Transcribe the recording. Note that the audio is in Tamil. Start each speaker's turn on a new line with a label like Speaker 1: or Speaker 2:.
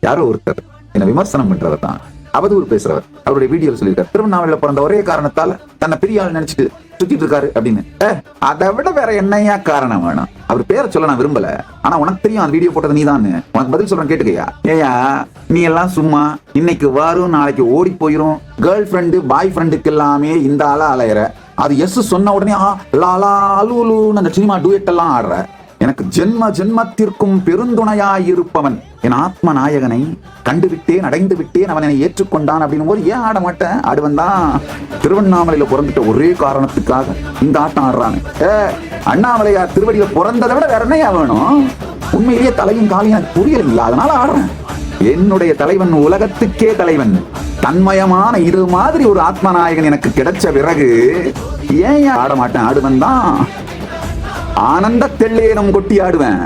Speaker 1: யாரோ ஒருத்தர் என்ன விமர்சனம் பண்றவர் தான் அவதூறு பேசுறவர். அவருடைய வீடியோ சொல்லியிருக்காரு. திருவண்ணாமலையில பிறந்த ஒரே காரணத்தால தன்னை பெரிய ஆள் நினைச்சிட்டு சுத்திட்டு இருக்காரு அப்படின்னு. ஏ, அதை விட வேற என்னையா காரணம் வேணும்? அவர் பேரை சொல்ல நான் விரும்பல. ஆனா உனக்கு தெரியும் அந்த வீடியோ போட்டது நீதான் உனக்கு பதில் சொல்றேன் கேட்டுக்கையா ஏயா நீ எல்லாம் சும்மா இன்னைக்கு வரும் நாளைக்கு ஓடி போயிரும். கேர்ள் ஃப்ரெண்டு பாய் ஃப்ரெண்டுக்கு எல்லாமே இந்த ஆளா அலையிற. அது எஸ் சொன்ன உடனே லாலா அலுலுன்னு அந்த சினிமா டூயட் எல்லாம் ஆடுற. எனக்கு ஜென்ம ஜென்மத்திற்கும் பெருந்துணையாயிருப்பவன். என் ஆத்ம நாயகனை கண்டுவிட்டேன் அடைந்து விட்டேன் அவன் என்னை ஏற்றுக்கொண்டான் அப்படின்னும் போது ஏன் ஆட மாட்டேன் ஆடுவன் தான் திருவண்ணாமலையில பிறந்துட்ட ஒரே காரணத்துக்காக இந்த ஆட்டம் ஆடுறாங்க ஏ அண்ணாமலையார் திருவடியில பிறந்ததை விட வேற என்னையா வேணும்? உண்மையிலேயே தலையும் காலையும் எனக்கு புரியல அதனால ஆடுறேன். என்னுடைய தலைவன் உலகத்துக்கே தலைவன். தன்மயமான இது மாதிரி ஒரு ஆத்மநாயகன் எனக்கு கிடைச்ச பிறகு ஏன் ஆட மாட்டேன்? ஆடுவன் தான் ஆனந்த தெள்ளேனம் கொட்டி ஆடுவேன்